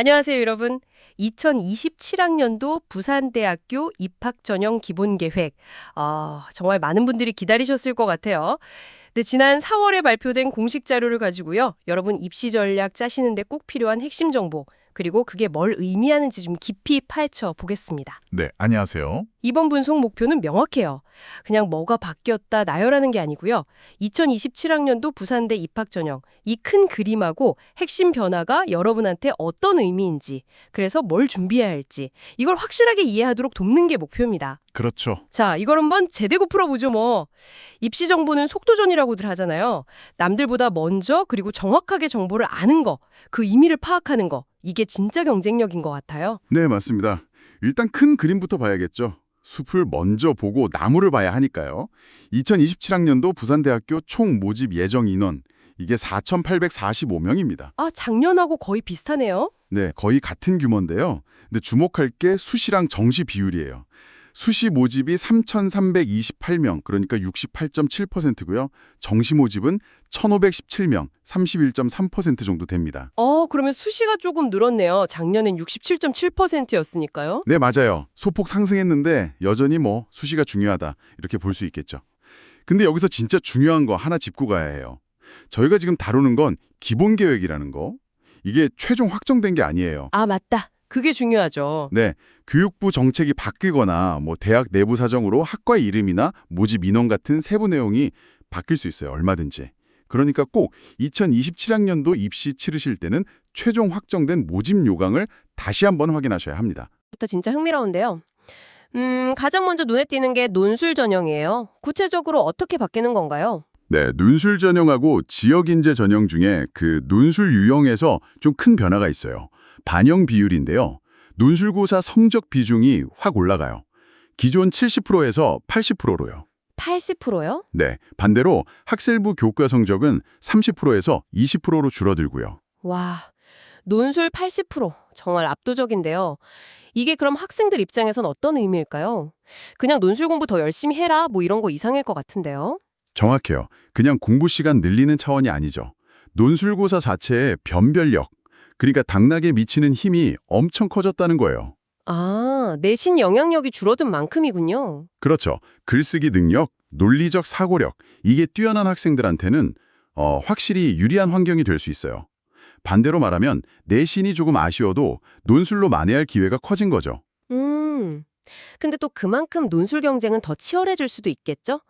안녕하세요, 여러분. 2027학년도 부산대학교 입학 전형 기본 계획. 아, 정말 많은 분들이 기다리셨을 것 같아요. 네, 지난 4월에 발표된 공식 자료를 가지고요. 여러분 입시 전략 짜시는데 꼭 필요한 핵심 정보, 그리고 그게 뭘 의미하는지 좀 깊이 파헤쳐 보겠습니다. 네, 안녕하세요. 이번 분석 목표는 명확해요. 그냥 뭐가 바뀌었다 나열하는 게 아니고요. 2027학년도 부산대 입학 전형 이 큰 그림하고 핵심 변화가 여러분한테 어떤 의미인지, 그래서 뭘 준비해야 할지 이걸 확실하게 이해하도록 돕는 게 목표입니다. 그렇죠. 자, 이걸 한번 제대로 풀어보죠 뭐. 입시 정보는 속도전이라고들 하잖아요. 남들보다 먼저 그리고 정확하게 정보를 아는 거, 그 의미를 파악하는 거, 이게 진짜 경쟁력인 것 같아요. 네, 맞습니다. 일단 큰 그림부터 봐야겠죠. 숲을 먼저 보고 나무를 봐야 하니까요. 2027학년도 부산대학교 총 모집 예정 인원 이게 4,845명입니다. 아, 작년하고 거의 비슷하네요. 네, 거의 같은 규모인데요. 근데 주목할 게 수시랑 정시 비율이에요. 수시 모집이 3,328명, 그러니까 68.7%고요. 정시 모집은 1,517명, 31.3% 정도 됩니다. 어, 그러면 수시가 조금 늘었네요. 작년엔 67.7%였으니까요. 네, 맞아요. 소폭 상승했는데 여전히 뭐 수시가 중요하다 이렇게 볼 수 있겠죠. 근데 여기서 진짜 중요한 거 하나 짚고 가야 해요. 저희가 지금 다루는 건 기본 계획이라는 거. 이게 최종 확정된 게 아니에요. 아, 맞다. 그게 중요하죠. 네, 교육부 정책이 바뀌거나 뭐 대학 내부 사정으로 학과 이름이나 모집 인원 같은 세부 내용이 바뀔 수 있어요. 얼마든지. 그러니까 꼭 2027학년도 입시 치르실 때는 최종 확정된 모집 요강을 다시 한번 확인하셔야 합니다. 부터 진짜 흥미로운데요. 음, 가장 먼저 눈에 띄는 게 논술 전형이에요. 구체적으로 어떻게 바뀌는 건가요? 네, 논술 전형하고 지역 인재 전형 중에 그 논술 유형에서 좀 큰 변화가 있어요. 반영 비율인데요. 논술고사 성적 비중이 확 올라가요. 기존 70%에서 80%로요. 80%요? 네, 반대로 학생부 교과 성적은 30%에서 20%로 줄어들고요. 와, 논술 80%. 정말 압도적인데요. 이게 그럼 학생들 입장에선 어떤 의미일까요? 그냥 논술 공부 더 열심히 해라 뭐 이런 거 이상일 것 같은데요. 정확해요. 그냥 공부 시간 늘리는 차원이 아니죠. 논술고사 자체의 변별력, 그러니까 당락에 미치는 힘이 엄청 커졌다는 거예요. 아, 내신 영향력이 줄어든 만큼이군요. 그렇죠. 글쓰기 능력, 논리적 사고력, 이게 뛰어난 학생들한테는 어, 확실히 유리한 환경이 될 수 있어요. 반대로 말하면 내신이 조금 아쉬워도 논술로 만회할 기회가 커진 거죠. 음. 근데 또 그만큼 논술 경쟁은 더 치열해질 수도 있겠죠?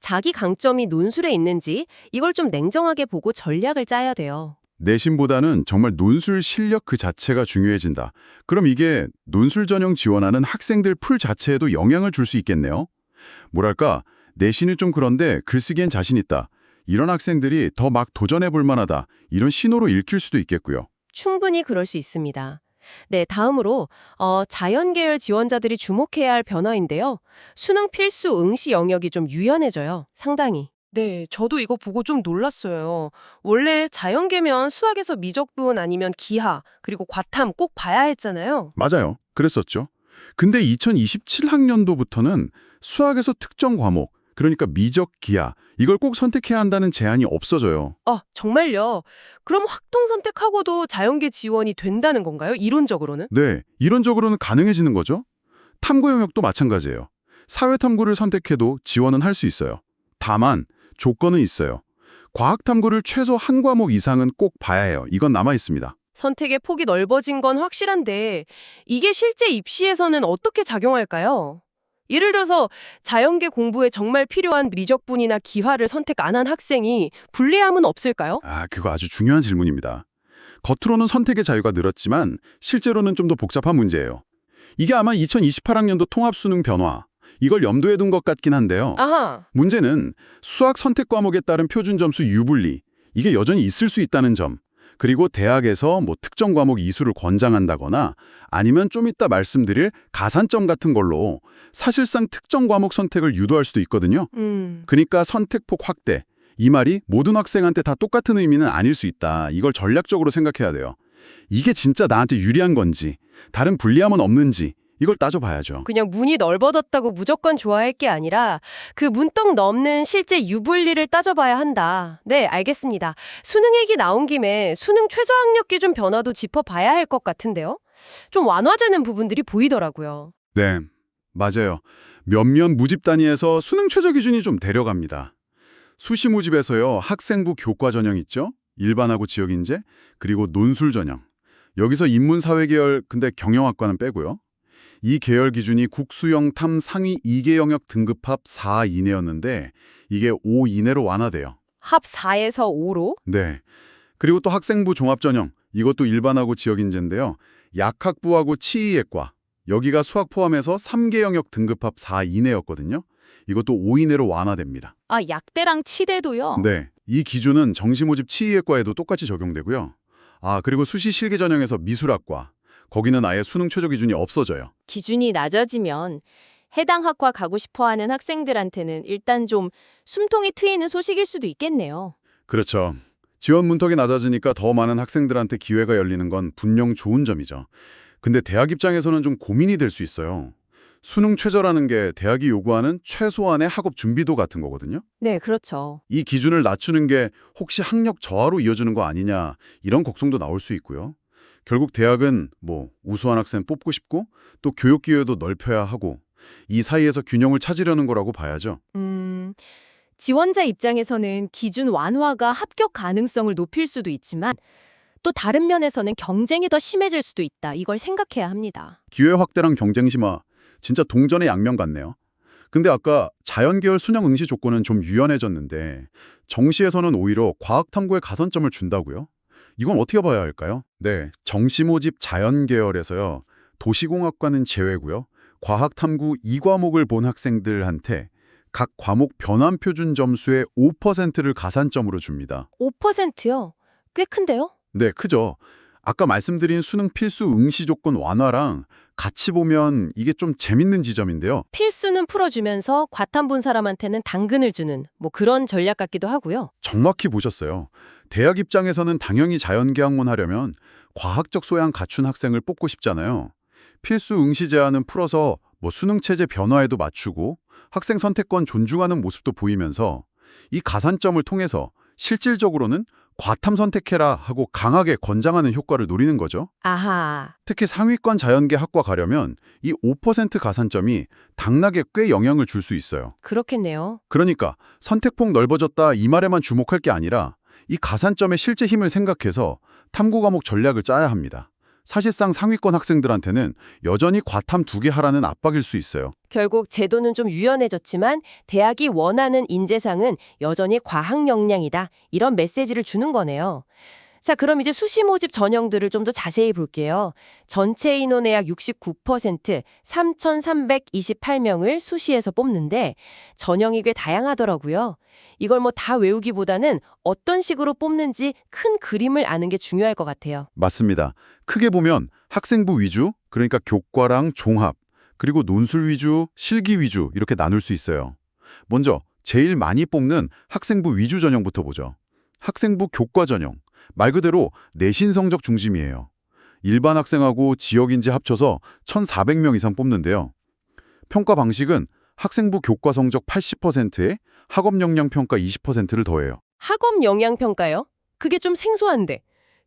자기 강점이 논술에 있는지 이걸 좀 냉정하게 보고 전략을 짜야 돼요. 내신보다는 정말 논술 실력 그 자체가 중요해진다. 그럼 이게 논술 전형 지원하는 학생들 풀 자체에도 영향을 줄 수 있겠네요. 뭐랄까, 내신이 좀 그런데 글쓰기엔 자신 있다. 이런 학생들이 더 막 도전해 볼 만하다. 이런 신호로 읽힐 수도 있겠고요. 충분히 그럴 수 있습니다. 네, 다음으로 어, 자연계열 지원자들이 주목해야 할 변화인데요. 수능 필수 응시 영역이 좀 유연해져요. 상당히. 네, 저도 이거 보고 좀 놀랐어요. 원래 자연계면 수학에서 미적분 아니면 기하, 그리고 과탐 꼭 봐야 했잖아요. 맞아요. 그랬었죠. 근데 2027학년도부터는 수학에서 특정 과목, 그러니까 미적, 기하, 이걸 꼭 선택해야 한다는 제한이 없어져요. 아, 정말요? 그럼 학동 선택하고도 자연계 지원이 된다는 건가요? 이론적으로는? 네, 이론적으로는 가능해지는 거죠. 탐구 영역도 마찬가지예요. 사회탐구를 선택해도 지원은 할 수 있어요. 다만 조건은 있어요. 과학탐구를 최소 한 과목 이상은 꼭 봐야 해요. 이건 남아 있습니다. 선택의 폭이 넓어진 건 확실한데 이게 실제 입시에서는 어떻게 작용할까요? 예를 들어서 자연계 공부에 정말 필요한 미적분이나 기하를 선택 안 한 학생이 불리함은 없을까요? 아, 그거 아주 중요한 질문입니다. 겉으로는 선택의 자유가 늘었지만 실제로는 좀 더 복잡한 문제예요. 이게 아마 2028학년도 통합수능 변화, 이걸 염두에 둔 것 같긴 한데요. 아하, 문제는 수학 선택 과목에 따른 표준 점수 유불리, 이게 여전히 있을 수 있다는 점. 그리고 대학에서 뭐 특정 과목 이수를 권장한다거나 아니면 좀 이따 말씀드릴 가산점 같은 걸로 사실상 특정 과목 선택을 유도할 수도 있거든요. 음, 그러니까 선택폭 확대. 이 말이 모든 학생한테 다 똑같은 의미는 아닐 수 있다. 이걸 전략적으로 생각해야 돼요. 이게 진짜 나한테 유리한 건지, 다른 불리함은 없는지, 이걸 따져봐야죠. 그냥 문이 넓어졌다고 무조건 좋아할 게 아니라 그 문떡 넘는 실제 유불리를 따져봐야 한다. 네, 알겠습니다. 수능 얘기 나온 김에 수능 최저학력 기준 변화도 짚어봐야 할 것 같은데요. 좀 완화되는 부분들이 보이더라고요. 네, 맞아요. 몇몇 모집 단위에서 수능 최저 기준이 좀 데려갑니다. 수시 모집에서요, 학생부 교과 전형 있죠? 일반하고 지역 인재, 그리고 논술 전형. 여기서 인문 사회 계열, 근데 경영학과는 빼고요. 이 계열 기준이 국수형 탐 상위 2개 영역 등급 합 4 이내였는데 이게 5 이내로 완화돼요. 합 4에서 5로 네. 그리고 또 학생부 종합 전형, 이것도 일반하고 지역 인재인데요. 약학부하고 치의예과, 여기가 수학 포함해서 3개 영역 등급 합 4 이내였거든요. 이것도 5 이내로 완화됩니다. 아, 약대랑 치대도요? 네. 이 기준은 정시 모집 치의예과에도 똑같이 적용되고요. 아, 그리고 수시 실기 전형에서 미술학과, 거기는 아예 수능 최저 기준이 없어져요. 기준이 낮아지면 해당 학과 가고 싶어하는 학생들한테는 일단 좀 숨통이 트이는 소식일 수도 있겠네요. 그렇죠. 지원 문턱이 낮아지니까 더 많은 학생들한테 기회가 열리는 건 분명 좋은 점이죠. 근데 대학 입장에서는 좀 고민이 될 수 있어요. 수능 최저라는 게 대학이 요구하는 최소한의 학업 준비도 같은 거거든요. 네, 그렇죠. 이 기준을 낮추는 게 혹시 학력 저하로 이어지는 거 아니냐 이런 걱정도 나올 수 있고요. 결국 대학은 뭐 우수한 학생 뽑고 싶고 또 교육 기회도 넓혀야 하고 이 사이에서 균형을 찾으려는 거라고 봐야죠. 음, 지원자 입장에서는 기준 완화가 합격 가능성을 높일 수도 있지만 또 다른 면에서는 경쟁이 더 심해질 수도 있다. 이걸 생각해야 합니다. 기회 확대랑 경쟁 심화 진짜 동전의 양면 같네요. 근데 아까 자연계열 순영 응시 조건은 좀 유연해졌는데 정시에서는 오히려 과학탐구에 가산점을 준다고요? 이건 어떻게 봐야 할까요? 네, 정시 모집 자연계열에서요. 도시공학과는 제외고요. 과학탐구 2과목을 본 학생들한테 각 과목 변환 표준 점수의 5%를 가산점으로 줍니다. 5%요? 꽤 큰데요? 네, 크죠. 아까 말씀드린 수능 필수 응시 조건 완화랑 같이 보면 이게 좀 재밌는 지점인데요. 필수는 풀어주면서 과탐 본 사람한테는 당근을 주는 뭐 그런 전략 같기도 하고요. 정확히 보셨어요. 대학 입장에서는 당연히 자연계학문 하려면 과학적 소양 갖춘 학생을 뽑고 싶잖아요. 필수 응시 제한은 풀어서 뭐 수능 체제 변화에도 맞추고 학생 선택권 존중하는 모습도 보이면서 이 가산점을 통해서 실질적으로는 과탐 선택해라 하고 강하게 권장하는 효과를 노리는 거죠. 아하. 특히 상위권 자연계 학과 가려면 이 5% 가산점이 당락에 꽤 영향을 줄 수 있어요. 그렇겠네요. 그러니까 선택폭 넓어졌다 이 말에만 주목할 게 아니라 이 가산점의 실제 힘을 생각해서 탐구 과목 전략을 짜야 합니다. 사실상 상위권 학생들한테는 여전히 과탐 두 개 하라는 압박일 수 있어요. 결국 제도는 좀 유연해졌지만 대학이 원하는 인재상은 여전히 과학 역량이다. 이런 메시지를 주는 거네요. 자, 그럼 이제 수시 모집 전형들을 좀 더 자세히 볼게요. 전체 인원의 약 69%, 3,328명을 수시에서 뽑는데 전형이 꽤 다양하더라고요. 이걸 뭐 다 외우기보다는 어떤 식으로 뽑는지 큰 그림을 아는 게 중요할 것 같아요. 맞습니다. 크게 보면 학생부 위주, 그러니까 교과랑 종합, 그리고 논술 위주, 실기 위주 이렇게 나눌 수 있어요. 먼저 제일 많이 뽑는 학생부 위주 전형부터 보죠. 학생부 교과 전형, 말 그대로 내신 성적 중심이에요. 일반 학생하고 지역인재 합쳐서 1,400명 이상 뽑는데요. 평가 방식은 학생부 교과 성적 80%에 학업 역량 평가 20%를 더해요. 학업 영향 평가요? 그게 좀 생소한데.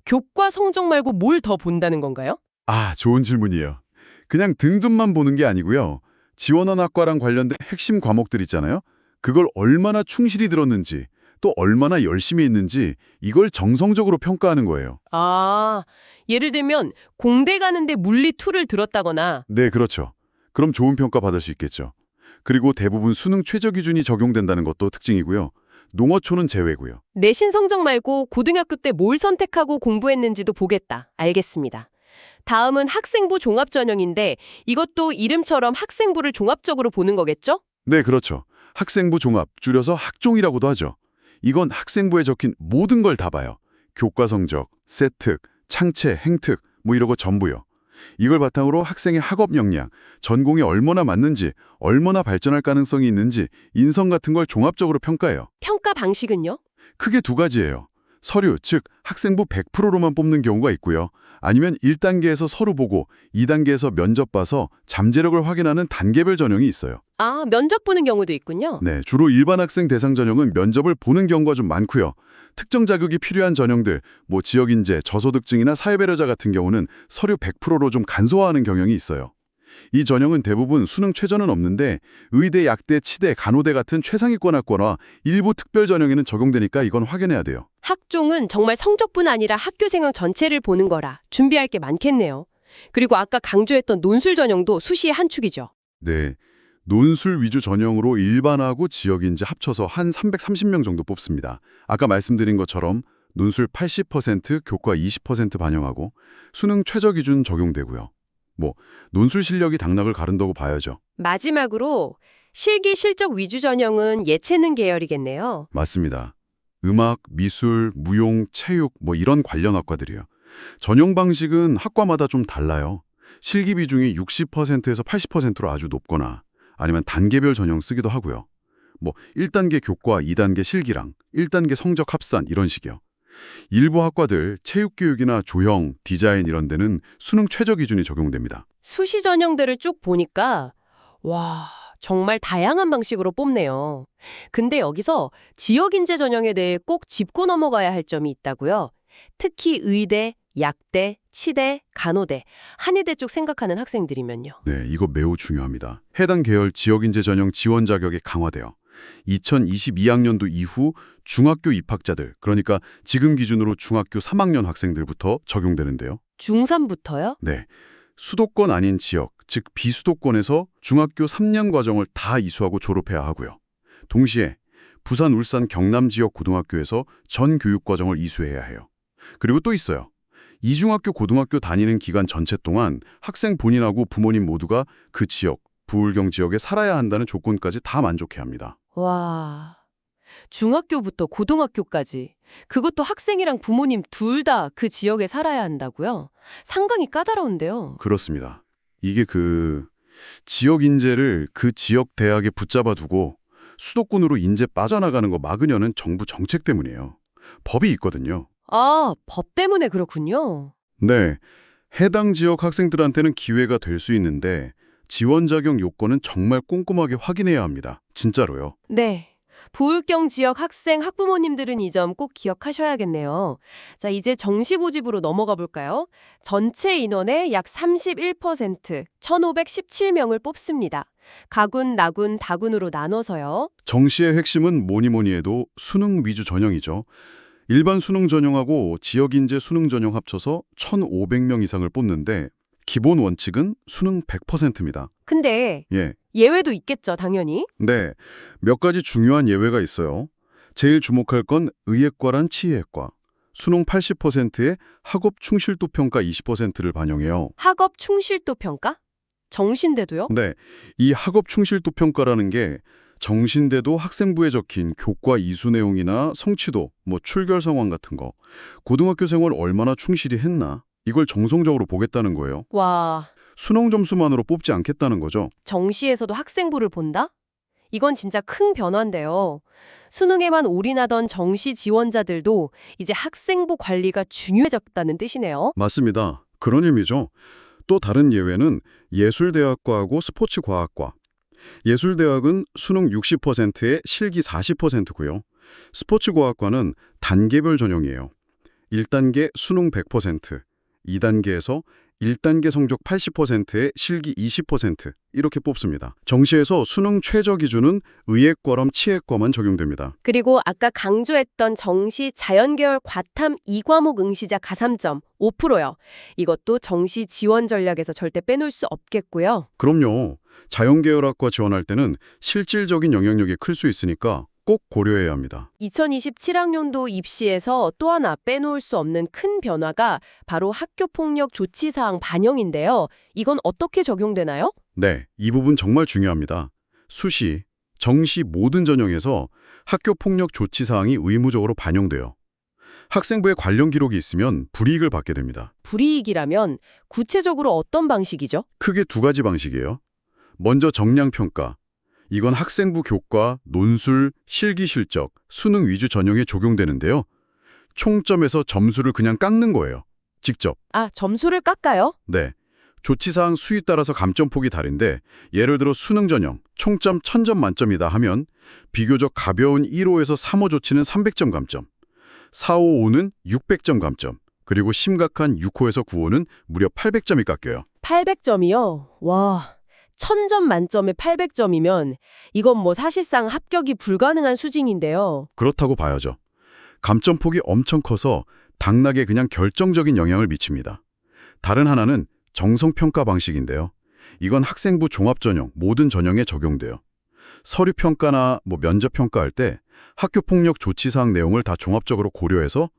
교과 성적 말고 뭘 더 본다는 건가요? 아, 좋은 질문이에요. 그냥 등급만 보는 게 아니고요. 지원한 학과랑 관련된 핵심 과목들 있잖아요. 그걸 얼마나 충실히 들었는지, 또 얼마나 열심히 했는지 이걸 정성적으로 평가하는 거예요. 아, 예를 들면 공대 가는데 물리 2를 들었다거나 네, 그렇죠. 그럼 좋은 평가 받을 수 있겠죠. 그리고 대부분 수능 최저 기준이 적용된다는 것도 특징이고요. 농어초는 제외고요. 내신 성적 말고 고등학교 때 뭘 선택하고 공부했는지도 보겠다. 알겠습니다. 다음은 학생부 종합 전형인데 이것도 이름처럼 학생부를 종합적으로 보는 거겠죠? 네, 그렇죠. 학생부 종합, 줄여서 학종이라고도 하죠. 이건 학생부에 적힌 모든 걸 다 봐요. 교과 성적, 세특, 창체, 행특, 뭐 이러고 전부요. 이걸 바탕으로 학생의 학업 역량, 전공에 얼마나 맞는지, 얼마나 발전할 가능성이 있는지, 인성 같은 걸 종합적으로 평가해요. 평가 방식은요? 크게 두 가지예요. 서류, 즉 학생부 100%로만 뽑는 경우가 있고요. 아니면 1단계에서 서류 보고 2단계에서 면접 봐서 잠재력을 확인하는 단계별 전형이 있어요. 아, 면접 보는 경우도 있군요. 네, 주로 일반 학생 대상 전형은 면접을 보는 경우가 좀 많고요. 특정 자격이 필요한 전형들, 뭐 지역인재, 저소득층이나 사회배려자 같은 경우는 서류 100%로 좀 간소화하는 경향이 있어요. 이 전형은 대부분 수능 최저는 없는데 의대, 약대, 치대, 간호대 같은 최상위권 학과나 일부 특별 전형에는 적용되니까 이건 확인해야 돼요. 학종은 정말 성적뿐 아니라 학교 생활 전체를 보는 거라 준비할 게 많겠네요. 그리고 아까 강조했던 논술 전형도 수시의 한 축이죠. 네. 논술 위주 전형으로 일반하고 지역인재 합쳐서 한 330명 정도 뽑습니다. 아까 말씀드린 것처럼 논술 80%, 교과 20% 반영하고 수능 최저 기준 적용되고요. 뭐 논술 실력이 당락을 가른다고 봐야죠. 마지막으로 실기 실적 위주 전형은 예체능 계열이겠네요. 맞습니다. 음악, 미술, 무용, 체육 뭐 이런 관련 학과들이요. 전형 방식은 학과마다 좀 달라요. 실기 비중이 60%에서 80%로 아주 높거나 아니면 단계별 전형 쓰기도 하고요. 뭐 1단계 교과, 2단계 실기랑 1단계 성적 합산 이런 식이요. 일부 학과들 체육교육이나 조형, 디자인 이런 데는 수능 최저 기준이 적용됩니다. 수시 전형들을 쭉 보니까 와, 정말 다양한 방식으로 뽑네요. 근데 여기서 지역 인재 전형에 대해 꼭 짚고 넘어가야 할 점이 있다고요. 특히 의대, 약대, 치대, 간호대, 한의대 쪽 생각하는 학생들이면요. 네, 이거 매우 중요합니다. 해당 계열 지역인재 전형 지원 자격이 강화돼요. 2022학년도 이후 중학교 입학자들, 그러니까 지금 기준으로 중학교 3학년 학생들부터 적용되는데요. 중3부터요? 네, 수도권 아닌 지역, 즉 비수도권에서 중학교 3년 과정을 다 이수하고 졸업해야 하고요. 동시에 부산, 울산, 경남 지역 고등학교에서 전 교육 과정을 이수해야 해요. 그리고 또 있어요. 이중학교 고등학교 다니는 기간 전체 동안 학생 본인하고 부모님 모두가 그 지역, 부울경 지역에 살아야 한다는 조건까지 다 만족해야 합니다. 와. 중학교부터 고등학교까지. 그것도 학생이랑 부모님 둘 다 그 지역에 살아야 한다고요? 상당히 까다로운데요. 그렇습니다. 이게 그 지역 인재를 그 지역 대학에 붙잡아 두고 수도권으로 인재 빠져나가는 거 막으려는 정부 정책 때문이에요. 법이 있거든요. 아, 법 때문에 그렇군요. 네, 해당 지역 학생들한테는 기회가 될 수 있는데 지원 자격 요건은 정말 꼼꼼하게 확인해야 합니다. 진짜로요. 네. 부울경 지역 학생 학부모님들은 이 점 꼭 기억하셔야겠네요. 자, 이제 정시 모집으로 넘어가 볼까요? 전체 인원의 약 31%, 1,517명을 뽑습니다. 가군, 나군, 다군으로 나눠서요. 정시의 핵심은 뭐니 뭐니 해도 수능 위주 전형이죠. 일반 수능 전형하고 지역 인재 수능 전형 합쳐서 1,500명 이상을 뽑는데 기본 원칙은 수능 100%입니다. 근데 예. 예외도 있겠죠, 당연히. 네, 몇 가지 중요한 예외가 있어요. 제일 주목할 건 의예과란 치의학과. 수능 80%에 학업 충실도 평가 20%를 반영해요. 학업 충실도 평가? 정신대도요? 네, 이 학업 충실도 평가라는 게 정신대도 학생부에 적힌 교과 이수 내용이나 성취도, 뭐 출결 상황 같은 거, 고등학교 생활 얼마나 충실히 했나 이걸 정성적으로 보겠다는 거예요. 와, 수능 점수만으로 뽑지 않겠다는 거죠. 정시에서도 학생부를 본다? 이건 진짜 큰 변화인데요. 수능에만 올인하던 정시 지원자들도 이제 학생부 관리가 중요해졌다는 뜻이네요. 맞습니다. 그런 의미죠. 또 다른 예외는 예술대학과하고 스포츠과학과. 예술대학은 수능 60%에 실기 40%고요. 스포츠과학과는 단계별 전형이에요. 1단계 수능 100%, 2단계에서 1단계 성적 80%에 실기 20% 이렇게 뽑습니다. 정시에서 수능 최저 기준은 의예과랑 치예과만 적용됩니다. 그리고 아까 강조했던 정시 자연계열 과탐 2과목 응시자 가산점 5%요. 이것도 정시 지원 전략에서 절대 빼놓을 수 없겠고요. 그럼요. 자연계열학과 지원할 때는 실질적인 영향력이 클 수 있으니까 꼭 고려해야 합니다. 2027학년도 입시에서 또 하나 빼놓을 수 없는 큰 변화가 바로 학교폭력 조치사항 반영인데요. 이건 어떻게 적용되나요? 네, 이 부분 정말 중요합니다. 수시, 정시 모든 전형에서 학교폭력 조치사항이 의무적으로 반영돼요. 학생부에 관련 기록이 있으면 불이익을 받게 됩니다. 불이익이라면 구체적으로 어떤 방식이죠? 크게 두 가지 방식이에요. 먼저 정량평가. 이건 학생부 교과, 논술, 실기 실적, 수능 위주 전형에 적용되는데요. 총점에서 점수를 그냥 깎는 거예요. 직접. 아, 점수를 깎아요? 네. 조치사항 수에 따라서 감점폭이 다른데 예를 들어 수능 전형 총점 1000점 만점이다 하면 비교적 가벼운 1호에서 3호 조치는 300점 감점, 4, 5, 5는 600점 감점, 그리고 심각한 6호에서 9호는 무려 800점이 깎여요. 800점이요? 와, 1000점 만점에 800점이면 이건 뭐 사실상 합격이 불가능한 수준인데요. 그렇다고 봐야죠. 감점폭이 엄청 커서 당락에 그냥 결정적인 영향을 미칩니다. 다른 하나는 정성평가 방식인데요. 이건 학생부 종합전형, 모든 전형에 적용돼요. 서류평가나 뭐 면접평가할 때 학교폭력 조치사항 내용을 다 종합적으로 고려해서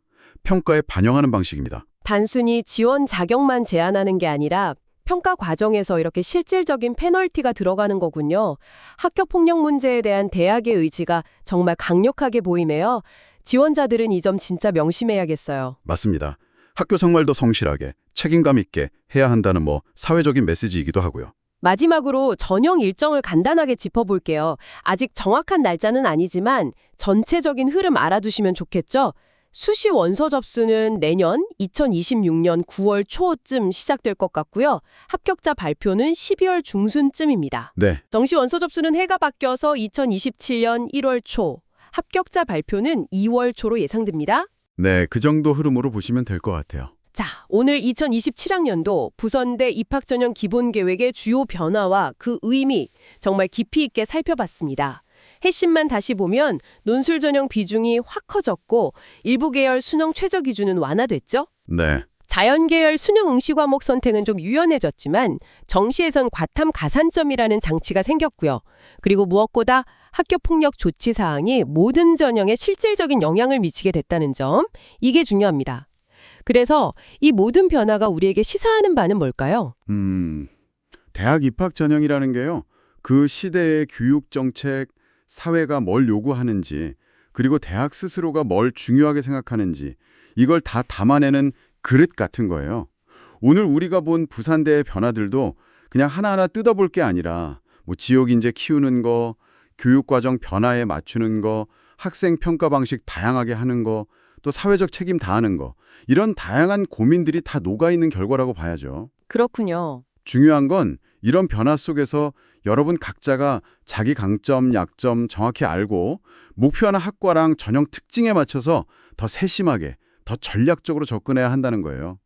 평가에 반영하는 방식입니다. 단순히 지원 자격만 제한하는 게 아니라 평가 과정에서 이렇게 실질적인 페널티가 들어가는 거군요. 학교 폭력 문제에 대한 대학의 의지가 정말 강력하게 보이네요. 지원자들은 이 점 진짜 명심해야겠어요. 맞습니다. 학교 생활도 성실하게, 책임감 있게 해야 한다는 뭐 사회적인 메시지이기도 하고요. 마지막으로 전형 일정을 간단하게 짚어볼게요. 아직 정확한 날짜는 아니지만 전체적인 흐름 알아두시면 좋겠죠? 수시 원서 접수는 내년 2026년 9월 초쯤 시작될 것 같고요. 합격자 발표는 12월 중순쯤입니다. 네, 정시 원서 접수는 해가 바뀌어서 2027년 1월 초, 합격자 발표는 2월 초로 예상됩니다. 네, 그 정도 흐름으로 보시면 될 것 같아요. 자, 오늘 2027학년도 부선대 입학 전형 기본 계획의 주요 변화와 그 의미 정말 깊이 있게 살펴봤습니다. 핵심만 다시 보면 논술 전형 비중이 확 커졌고 일부 계열 수능 최저 기준은 완화됐죠? 네, 자연 계열 수능 응시 과목 선택은 좀 유연해졌지만 정시에선 과탐 가산점이라는 장치가 생겼고요. 그리고 무엇보다 학교 폭력 조치 사항이 모든 전형에 실질적인 영향을 미치게 됐다는 점, 이게 중요합니다. 그래서 이 모든 변화가 우리에게 시사하는 바는 뭘까요? 음, 대학 입학 전형이라는 게요. 그 시대의 교육 정책, 사회가 뭘 요구하는지, 그리고 대학 스스로가 뭘 중요하게 생각하는지, 이걸 다 담아내는 그릇 같은 거예요. 오늘 우리가 본 부산대의 변화들도 그냥 하나하나 뜯어볼 게 아니라, 뭐 지역 인재 키우는 거, 교육과정 변화에 맞추는 거, 학생 평가 방식 다양하게 하는 거, 또 사회적 책임 다하는 거, 이런 다양한 고민들이 다 녹아있는 결과라고 봐야죠. 그렇군요. 중요한 건 이런 변화 속에서 여러분 각자가 자기 강점, 약점 정확히 알고 목표하는 학과랑 전형 특징에 맞춰서 더 세심하게, 더 전략적으로 접근해야 한다는 거예요.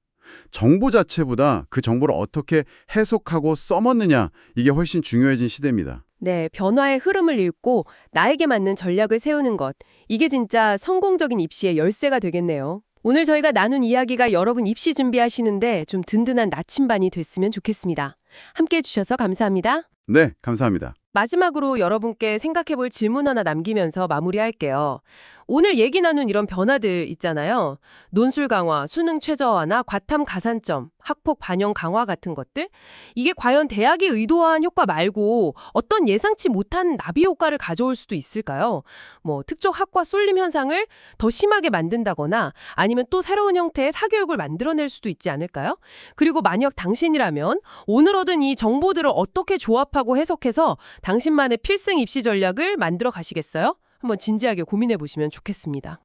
정보 자체보다 그 정보를 어떻게 해석하고 써먹느냐 이게 훨씬 중요해진 시대입니다. 네, 변화의 흐름을 읽고 나에게 맞는 전략을 세우는 것. 이게 진짜 성공적인 입시의 열쇠가 되겠네요. 오늘 저희가 나눈 이야기가 여러분 입시 준비하시는데 좀 든든한 나침반이 됐으면 좋겠습니다. 함께 해주셔서 감사합니다. 네, 감사합니다. 마지막으로 여러분께 생각해 볼 질문 하나 남기면서 마무리할게요. 오늘 얘기 나눈 이런 변화들 있잖아요. 논술 강화, 수능 최저화나 과탐 가산점, 학폭 반영 강화 같은 것들. 이게 과연 대학이 의도한 효과 말고 어떤 예상치 못한 나비 효과를 가져올 수도 있을까요? 뭐 특정 학과 쏠림 현상을 더 심하게 만든다거나 아니면 또 새로운 형태의 사교육을 만들어낼 수도 있지 않을까요? 그리고 만약 당신이라면 오늘 얻은 이 정보들을 어떻게 조합하고 해석해서 당신만의 필승 입시 전략을 만들어 가시겠어요? 한번 진지하게 고민해 보시면 좋겠습니다.